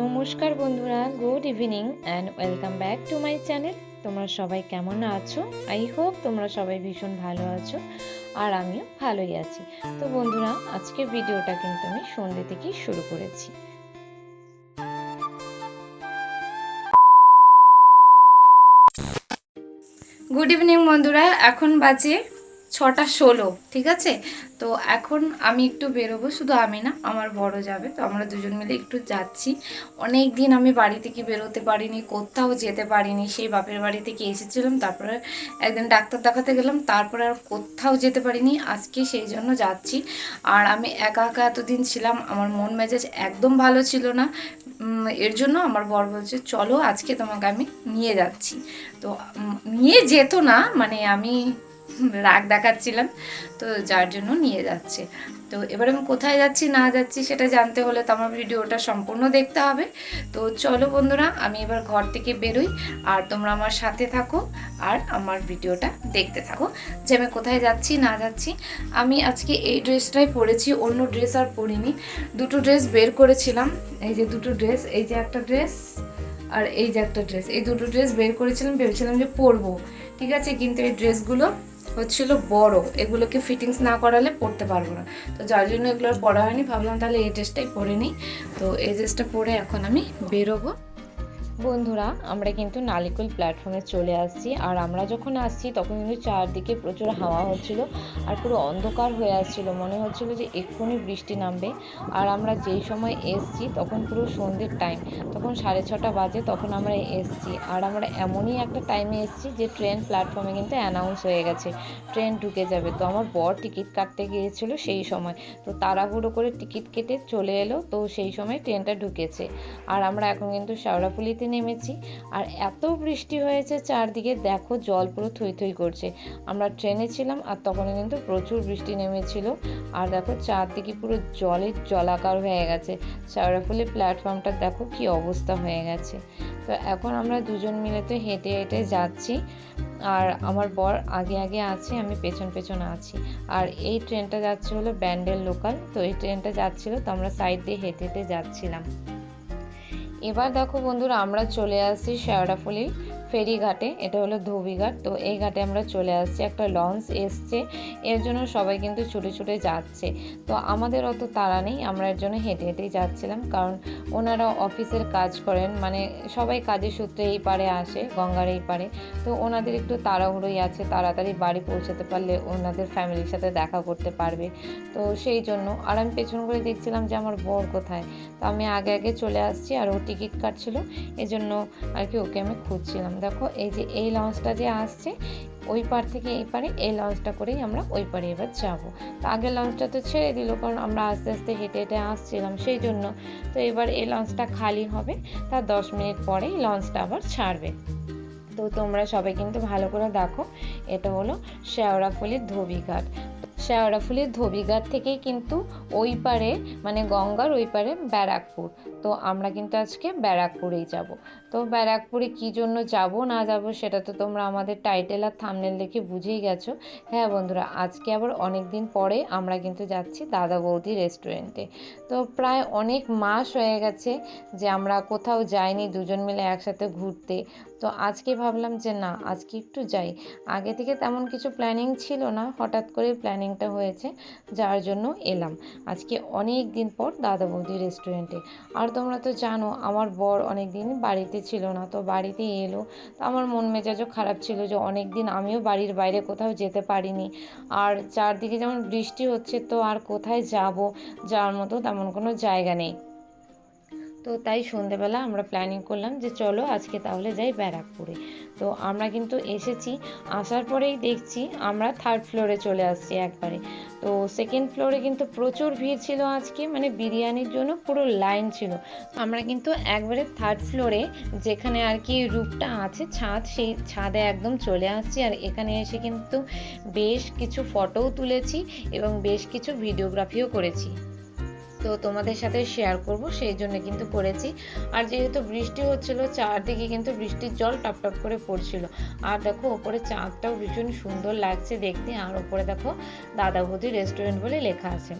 নমস্কার বন্ধুরা good evening and welcome back to my channel তোমরা সবাই কেমন আছো? আই হোপ তোমরা সবাই ভীষণ ভালো আছো আর আমিও ভালোই আছি। তো বন্ধুরা, আজকের ভিডিওটা কিন্তু আমি সন্ধ্যে থেকেই শুরু করেছি। গুড ইভিনিং বন্ধুরা, এখন বাজে ছটা ষোলো, ঠিক আছে? তো এখন আমি একটু বেরোবো, শুধু আমি না, আমার বড় যাবে, তো আমরা দুজন মিলে একটু যাচ্ছি। অনেক দিন আমি বাড়ি থেকে বেরোতে পারিনি, কোথাও যেতে পারিনি, সেই বাপের বাড়ি থেকে এসেছিলাম, তারপরে একদিন ডাক্তার দেখাতে গেলাম, তারপরে আর কোথাও যেতে পারিনি, আজকে সেই জন্য যাচ্ছি। আর আমি একা একা এতদিন ছিলাম, আমার মন মেজাজ একদম ভালো ছিল না। এর জন্য আমার বর বলছে, চলো, আজকে তোমাকে আমি নিয়ে যাচ্ছি। তো নিয়ে যেত না মানে আমি রাগ দেখাচ্ছিলাম, তো যার জন্য নিয়ে যাচ্ছে। তো এবার আমি কোথায় যাচ্ছি, না যাচ্ছি সেটা জানতে হলে তো আমার ভিডিওটা সম্পূর্ণ দেখতে হবে। তো চলো বন্ধুরা, আমি এবার ঘর থেকে বেরোই, আর তোমরা আমার সাথে থাকো, আর আমার ভিডিওটা দেখতে থাকো যে আমি কোথায় যাচ্ছি, না যাচ্ছি। আমি আজকে এই ড্রেসটাই পরেছি, অন্য ড্রেস আর পরিনি। দুটো ড্রেস বের করেছিলাম, এই যে দুটো ড্রেস, এই যে একটা ড্রেস আর এই যে একটা ড্রেস। এই দুটো ড্রেস বের করেছিলাম, ভেবেছিলাম যে পরবো, ঠিক আছে? কিন্তু এই ড্রেসগুলো হচ্ছিল বড়। এগুলোকে ফিটিংস না করালে পড়তে পারব না। তো যার জন্য এগুলো পড়া হয়নি, ভাবলাম তাহলে এই ড্রেসটাই পরে নিই। তো এই ড্রেসটা পরে এখন আমি বেরোবো। বন্ধুরা, আমরা কিন্তু নালিকোল প্ল্যাটফর্মে চলে আসছি। আর আমরা যখন আসছি, তখন কিন্তু চারদিকে প্রচুর হাওয়া হচ্ছিল আর পুরো অন্ধকার হয়ে আসছিল। মনে হচ্ছিল যে এক্ষুনি বৃষ্টি নামবে। আর আমরা যেই সময় এসছি, তখন পুরো সন্ধ্যের টাইম তখন সাড়ে ছটা বাজে, তখন আমরা এসছি। আর আমরা এমনই একটা টাইমে এসছি যে ট্রেন প্ল্যাটফর্মে কিন্তু অ্যানাউন্স হয়ে গেছে ট্রেন ঢুকে যাবে। তো আমার বর টিকিট কাটতে গিয়েছিল সেই সময়। তো তাড়াহুড়ো করে টিকিট কেটে চলে এলো। তো সেই সময় ট্রেনটা ঢুকেছে। আর আমরা এখন কিন্তু শেওড়াফুলিতে নেমেছি। আর এত বৃষ্টি হয়েছে চারদিকে, দেখো জল পুরো থই থই করছে। আমরা ট্রেনে ছিলাম আর তখন কিন্তু প্রচুর বৃষ্টি নেমেছিল। আর দেখো চারদিকে পুরো জলের জলাকার হয়ে গেছে। শেওড়াফুলি প্ল্যাটফর্মটা দেখো কি অবস্থা হয়ে গেছে। তো এখন আমরা দুজন মিলে তো হেঁটে হেঁটে যাচ্ছি। আর আমার বর আগে আগে আছে, আমি পেছন পেছন আছি। আর এই ট্রেনটা যাচ্ছে হলো ব্যান্ডেল লোকাল। তো এই ট্রেনটা যাচ্ছিল তো আমরা সাইড দিয়ে হেঁটে হেঁটে যাচ্ছিলাম। এবার দেখো বন্ধুরা আমরা চলে আসছি শেওড়াফুলি। ফেরিঘাটে, এটা হলো ধোবিঘাট। তো এই ঘাটে আমরা চলে আসছি, একটা লঞ্চ এসছে। এর জন্য সবাই কিন্তু ছুটে ছুটে যাচ্ছে। তো আমাদের অত তাড়া নেই, আমরা এর জন্য হেঁটে হেঁটেই যাচ্ছিলাম। কারণ ওনারা অফিসের কাজ করেন মানে সবাই কাজের সূত্রে এই পারে আসে, গঙ্গার এই পারে। তো ওনাদের একটু তাড়াহুড়োই আছে, তাড়াতাড়ি বাড়ি পৌঁছাতে পারলে ওনাদের ফ্যামিলির সাথে দেখা করতে পারবে। তো সেই জন্য, আর আমি পেছন করে দেখছিলাম যে আমার বর কোথায়। তো আমি আগে আগে চলে আসছি, আর ও টিকিট কাটছিল এই জন্য আর কি ওকে আমি খুঁজছিলাম। দেখো, এই যে এই লঞ্চটা যে আসছে, ওই পার থেকে এই পারে এই লঞ্চটা করেই আমরা ওই পারে এবার যাব। তো আগের লঞ্চটা তো ছেড়ে দিল, কারণ আমরা আস্তে আস্তে হেঁটে হেঁটে আসছিলাম সেই জন্য। তো এবার এই লঞ্চটা খালি হবে, তার দশ মিনিট পরেই লঞ্চটা আবার ছাড়বে। তো তোমরা সবাই কিন্তু ভালো করে দেখো, এটা হলো শেওড়াফুলির ধোবিঘাট। শেওড়াফুলির ধোবিঘাট থেকেই কিন্তু ওই পারে মানে গঙ্গার ওই পারে ব্যারাকপুর। তো আমরা কিন্তু আজকে ব্যারাকপুরেই যাব। তো ব্যারাকপুরে কী জন্য যাব, না যাব, সেটা তো তোমরা আমাদের টাইটেল আর থামনেল দেখে বুঝেই গেছো। হ্যাঁ বন্ধুরা, আজকে আবার অনেক দিন পরে আমরা কিন্তু যাচ্ছি দাদা বৌদি রেস্টুরেন্টে। তো প্রায় অনেক মাস হয়ে গেছে যে আমরা কোথাও যাইনি, দুজন মিলে একসাথে ঘুরতে। তো আজকে ভাবলাম যে না, আজকে একটু যাই। আগে থেকে তেমন কিছু প্ল্যানিং ছিল না, হঠাৎ করে প্ল্যানিংটা হয়েছে, যার জন্য এলাম। আজকে অনেক দিন পর দাদা বৌদি রেস্টুরেন্টে আর তোমরা তো জানো, আমার বর অনেক দিন বাড়িতে ছিল না, তো বাড়িতে এলো। তো আমার মন মেজাজও খারাপ ছিল যে অনেক দিন আমিও বাড়ির বাইরে কোথাও যেতে পারিনি। আর চারদিকে যেমন বৃষ্টি হচ্ছে, তো আর কোথায় যাব? যাওয়ার মতো তেমন কোনো জায়গা নেই। তো তাই সন্ধেবেলা আমরা প্ল্যানিং করলাম যে চলো আজকে তাহলে যাই ব্যারাকপুরে। তো আমরা কিন্তু এসেছি, আসার পরেই দেখছি আমরা থার্ড ফ্লোরে চলে আসছি একবারে। তো সেকেন্ড ফ্লোরে কিন্তু প্রচুর ভিড় ছিল আজকে মানে বিরিয়ানির জন্য পুরো লাইন ছিল। আমরা কিন্তু একবারে থার্ড ফ্লোরে যেখানে আর কি রূপটা আছে, ছাদ, সেই ছাদে একদম চলে আসছি। আর এখানে এসে কিন্তু বেশ কিছু ফটোও তুলেছি এবং বেশ কিছু ভিডিওগ্রাফিও করেছি। তো তোমাদের সাথে শেয়ার করব, সেই জন্য কিন্তু করেছি আর যেহেতু বৃষ্টি হচ্ছিল, চারদিকে কিন্তু বৃষ্টির জল টপ টপ করে পড়ছিল। আর দেখো, ওপরে চাঁদটাও ভীষণ সুন্দর লাগছে দেখতে। আর ওপরে দেখো দাদা বৌদি রেস্টুরেন্ট বলে লেখা আছে।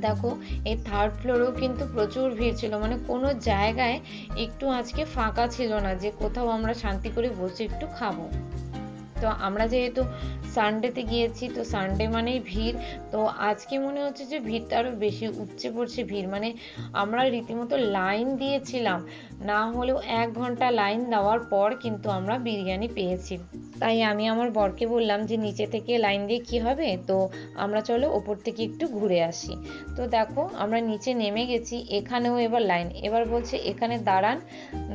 দেখো, এই থার্ড ফ্লোরেও কিন্তু প্রচুর ভিড় ছিল। মানে কোনো জায়গায় একটু আজকে ফাঁকা ছিল না যে কোথাও আমরা শান্তি করে বসে একটু খাব। তো আমরা যেহেতু সানডেতে গিয়েছি, তো সানডে মানেই ভিড়। তো আজকে মনে হচ্ছে যে ভিড়টা আরও বেশি উপচে পড়ছে ভিড়। মানে আমরা রীতিমতো লাইন দিয়েছিলাম, না হলেও এক ঘণ্টা লাইন দেওয়ার পর কিন্তু আমরা বিরিয়ানি পেয়েছি। তাই আমি আমার বরকে বললাম যে নিচে থেকে লাইন দিয়ে কি হবে? তো আমরা চলো ওপর থেকে একটু ঘুরে আসি। তো দেখো, আমরা নিচে নেমে গেছি, এখানেও এবার লাইন। এবার বলছে, এখানে দাঁড়ান।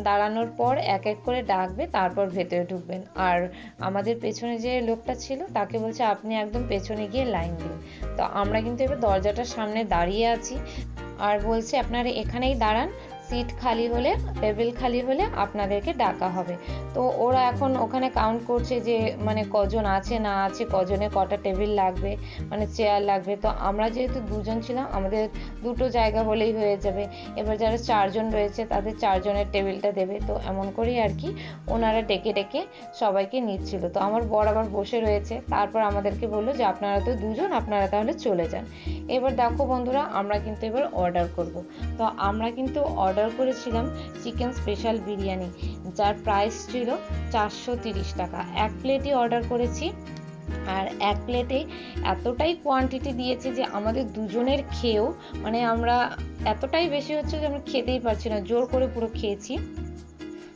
দাঁড়ানোর পর এক এক করে ডাকবে, তারপর ভেতরে ঢুকবেন। আর আমাদের পেছনে যে লোকটা ছিল, তাকে বলছে, আপনি একদম পেছনে গিয়ে লাইন দিন। তো আমরা কিন্তু এবার দরজাটার সামনে দাঁড়িয়ে আছি। আর বলছে, আপনারা এখানেই দাঁড়ান। সিট খালি হলে টেবিল খালি হলে আপনাদেরকে ডাকা হবে। তো ওরা এখন ওখানে কাউন্ট করছে যে মানে কজন আছে, না আছে, কজনে কটা টেবিল লাগবে মানে চেয়ার লাগবে। তো আমরা যেহেতু দুজন ছিলাম, আমাদের দুটো জায়গা হলেই হয়ে যাবে। এবার যারা চারজন রয়েছে, তাদের চারজনের টেবিলটা দেবে। তো এমন করেই আর কি ওনারা ডেকে ডেকে সবাইকে নিচ্ছিল। তো আমার বর আবার বসে রয়েছে। তারপর আমাদেরকে বলল যে, আপনারা তো দুজন, আপনারা তাহলে চলে যান। এবার দেখো বন্ধুরা, আমরা কিন্তু এবার অর্ডার করব। তো আমরা কিন্তু অর্ডার করেছিলাম চিকেন স্পেশাল বিরিয়ানি, যার প্রাইস ছিল চারশো তিরিশ টাকা। এক প্লেটই অর্ডার করেছি, আর এক প্লেটে এতটাই কোয়ান্টিটি দিয়েছে যে আমাদের দুজনের খেয়েও মানে আমরা এতটাই বেশি হচ্ছে যে আমরা খেতেই পারছি না, জোর করে পুরো খেয়েছি।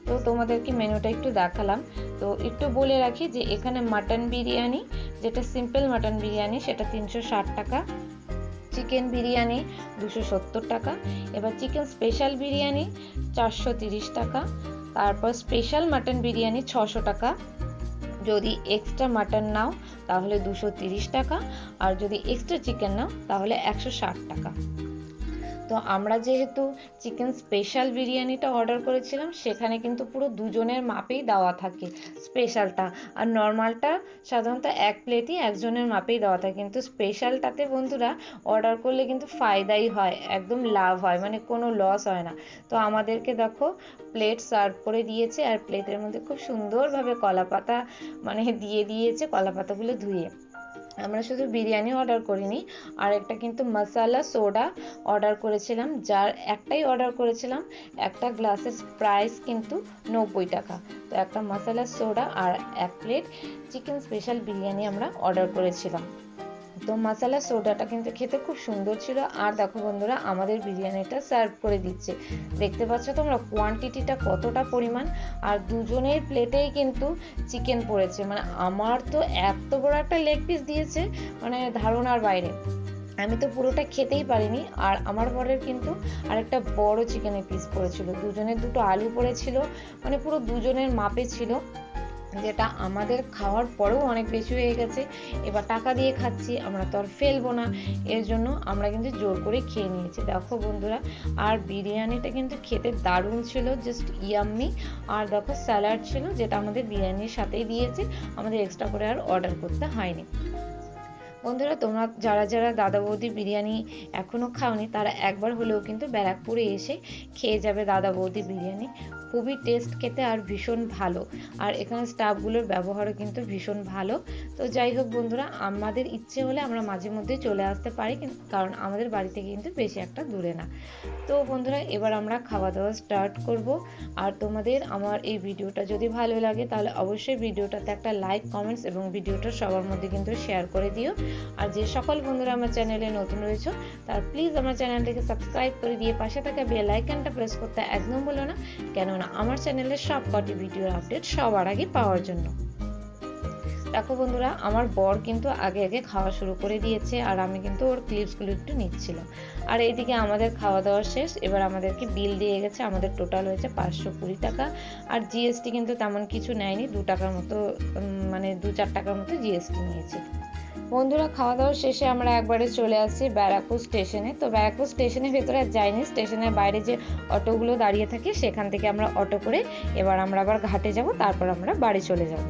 তো তোমাদেরকে মেনুটা একটু দেখালাম। তো একটু বলে রাখি যে এখানে মাটন বিরিয়ানি, যেটা সিম্পল মাটন বিরিয়ানি, সেটা তিনশো ষাট টাকা। চিকেন বিরিয়ানি দুশো সত্তর টাকা, এবার চিকেন স্পেশাল বিরিয়ানি চারশো তিরিশ টাকা, তারপর স্পেশাল মাটন বিরিয়ানি ছশো টাকা। যদি এক্সট্রা মাটন নাও, তাহলে দুশো তিরিশ টাকা, আর যদি এক্সট্রা চিকেন নাও, তাহলে একশো ষাট টাকা। তো আমরা যেহেতু চিকেন স্পেশাল বিরিয়ানিটা অর্ডার করেছিলাম, সেখানে কিন্তু পুরো দুজনের মাপেই দেওয়া থাকে স্পেশালটা আর নর্মালটা সাধারণত এক প্লেটই একজনের মাপেই দেওয়া থাকে। কিন্তু স্পেশালটাতে বন্ধুরা অর্ডার করলে কিন্তু ফায়দাই হয়, একদম লাভ হয় মানে কোনো লস হয় না। তো আমাদেরকে দেখো প্লেট সার্ভ করে দিয়েছে, আর প্লেটের মধ্যে খুব সুন্দরভাবে কলা পাতা মানে দিয়ে দিয়েছে কলা পাতাগুলো ধুয়ে। আমরা শুধু বিরিয়ানি অর্ডার করিনি আর একটা কিন্তু মশালা সোডা অর্ডার করেছিলাম, যার একটাই অর্ডার করেছিলাম, একটা গ্লাসের প্রাইস কিন্তু নব্বই টাকা। তো একটা মশালা সোডা আর এক প্লেট চিকেন স্পেশাল বিরিয়ানি আমরা অর্ডার করেছিলাম। তো মশালা সোডাটা কিন্তু খেতে খুব সুন্দর ছিল। আর দেখো বন্ধুরা, আমাদের বিরিয়ানিটা সার্ভ করে দিচ্ছে। দেখতে পাচ্ছ তোমরা কোয়ান্টিটিটা কতটা পরিমাণ? আর দুজনের প্লেটেই কিন্তু চিকেন পড়েছে। মানে আমার তো এত বড় একটা লেগ পিস দিয়েছে মানে ধারণার বাইরে। আমি তো পুরোটা খেতেই পারিনি। আর আমার বরের কিন্তু আরেকটা বড় চিকেনের পিস পড়েছিল। দুজনের দুটো আলু পড়েছিল মানে পুরো দুজনের মাপে ছিল। যেটা আমাদের খাওয়ার পরেও অনেক বেশি হয়ে গেছে। এবার টাকা দিয়ে খাচ্ছি, আমরা তো আর ফেলব না। এর জন্য আমরা কিন্তু জোর করে খেয়ে নিয়েছি। দেখো বন্ধুরা, আর বিরিয়ানিটা কিন্তু খেতে দারুণ ছিল জাস্ট ইয়াম্মি আর দেখো স্যালাড ছিল, যেটা আমাদের বিরিয়ানির সাথেই দিয়েছে। আমাদের এক্সট্রা করে আর অর্ডার করতে হয়নি। বন্ধুরা, তোমরা যারা যারা দাদা বৌদি বিরিয়ানি এখনও খাওনি, তারা একবার হলেও কিন্তু ব্যারাকপুরে এসে খেয়ে যাবে দাদা বৌদি বিরিয়ানি। খুবই টেস্ট খেতে আর ভীষণ ভালো। আর এখানে স্টাফগুলোর ব্যবহারও কিন্তু ভীষণ ভালো। তো যাই হোক বন্ধুরা, আমাদের ইচ্ছে হলে আমরা মাঝে মধ্যে চলে আসতে পারি কারণ আমাদের বাড়ি থেকে কিন্তু বেশি একটা দূরে না। তো বন্ধুরা, এবার আমরা খাওয়া দাওয়া স্টার্ট করব। আর তোমাদের আমার এই ভিডিওটা যদি ভালো লাগে, তাহলে অবশ্যই ভিডিওটাতে একটা লাইক কমেন্টস এবং ভিডিওটা সবার মধ্যে কিন্তু শেয়ার করে দিও। আর যে সকল বন্ধুরা আমার চ্যানেলে নতুন রয়েছে, তার প্লিজ আমার চ্যানেলটাকে সাবস্ক্রাইব করে দিয়ে পাশে থাকা বেল আইকনটা প্রেস করতে একদম বলো না, কেননা আমার চ্যানেলের সব কটি ভিডিওর আপডেট সবার আগে পাওয়ার জন্য। দেখো বন্ধুরা, আমার বর কিন্তু আগে আগে খাওয়া শুরু করে দিয়েছে, আর আমি কিন্তু ওর ক্লিপসগুলো একটু নিচ্ছিলাম। আর এইদিকে আমাদের খাওয়া দাওয়া শেষ, এবার আমাদেরকে বিল দিয়ে গেছে, আমাদের টোটাল হয়েছে পাঁচশো কুড়ি টাকা। আর জিএসটি কিন্তু তেমন কিছু নেয়নি, দু টাকার মতো মানে দু চার টাকার মতো জিএসটি নিয়েছে। বন্ধুরা খাওয়া দাওয়া শেষে আমরা একবারে চলে আসছি ব্যারাকপুর স্টেশনে। তো ব্যারাকপুর স্টেশনের ভেতরে যাইনি, স্টেশনের বাইরে যে অটোগুলো দাঁড়িয়ে থাকে, সেখান থেকে আমরা অটো করে এবার আমরা আবার ঘাটে যাব, তারপর আমরা বাড়ি চলে যাব।